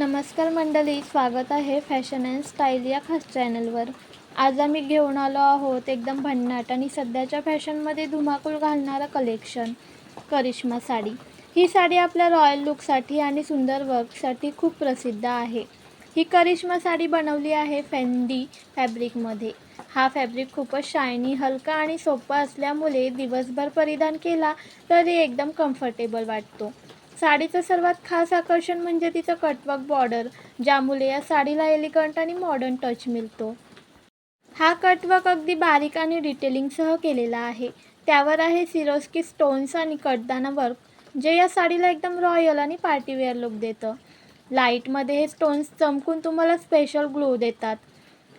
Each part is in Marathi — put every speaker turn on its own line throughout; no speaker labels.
नमस्कार मंडळी स्वागत आहे फॅशन अँड स्टाईल या खास चॅनलवर आज आम्ही घेऊन आलो आहोत एकदम भन्नाट आणि सध्याच्या फॅशनमध्ये धुमाकूळ घालणारं कलेक्शन करिश्मा साडी. ही साडी आपल्या रॉयल लुकसाठी आणि सुंदर वर्कसाठी खूप प्रसिद्ध आहे. ही करिश्मा साडी बनवली आहे फेंडी फॅब्रिकमध्ये हा फॅब्रिक खूपच शायनी हलका आणि सोपा असल्यामुळे दिवसभर परिधान केला तरी एकदम कम्फर्टेबल वाटतो. साडीचं सर्वात खास आकर्षण म्हणजे तिचं कटवर्क बॉर्डर ज्यामुळे या साडीला एलिगंट आणि मॉडर्न टच मिळतो. हा कटवर्क अगदी बारीक आणि डिटेलिंगसह केलेला आहे. त्यावर आहे सिरोस्की स्टोन्स आणि कटदाना वर्क जे या साडीला एकदम रॉयल आणि पार्टीवेअर लुक देतं. लाईटमध्ये हे स्टोन्स चमकून तुम्हाला स्पेशल ग्लो देतात.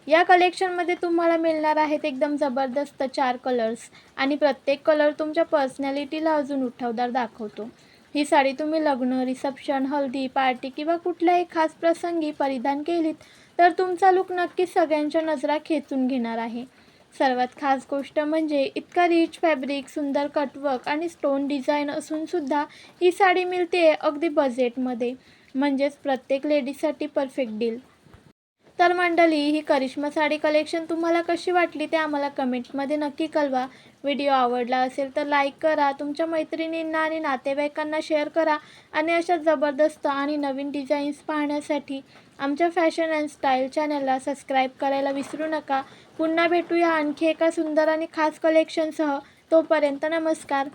या कलेक्शनमध्ये तुम्हाला मिळणार आहेत एकदम जबरदस्त चार कलर्स आणि प्रत्येक कलर तुमच्या पर्सनॅलिटीला अजून उठावदार दाखवतो. ही साडी तुम्ही लग्न रिसेप्शन हल्दी पार्टी किंवा कुठल्याही खास प्रसंगी परिधान केलीत तर तुमचा लुक नक्कीच सगळ्यांच्या नजरा खेचून घेणार आहे. सर्वात खास गोष्ट म्हणजे इतका रिच फॅब्रिक सुंदर कटवर्क आणि स्टोन डिझाईन असूनसुद्धा ही साडी मिळते अगदी बजेटमध्ये म्हणजेच प्रत्येक लेडीजसाठी परफेक्ट डील तर मंडळी ही करिश्मा साडी कलेक्शन तुम्हाला कशी वाटली ते आम्हाला कमेंटमध्ये नक्की कळवा. व्हिडिओ आवडला असेल तर लाईक करा तुमच्या मैत्रिणींना आणि नातेवाईकांना शेअर करा आणि अशा जबरदस्त आणि नवीन डिझाईन्स पाहण्यासाठी आमच्या फॅशन अँड स्टाईल चॅनलला सबस्क्राईब करायला विसरू नका. पुन्हा भेटूया आणखी एका सुंदर आणि खास कलेक्शनसह तोपर्यंत नमस्कार.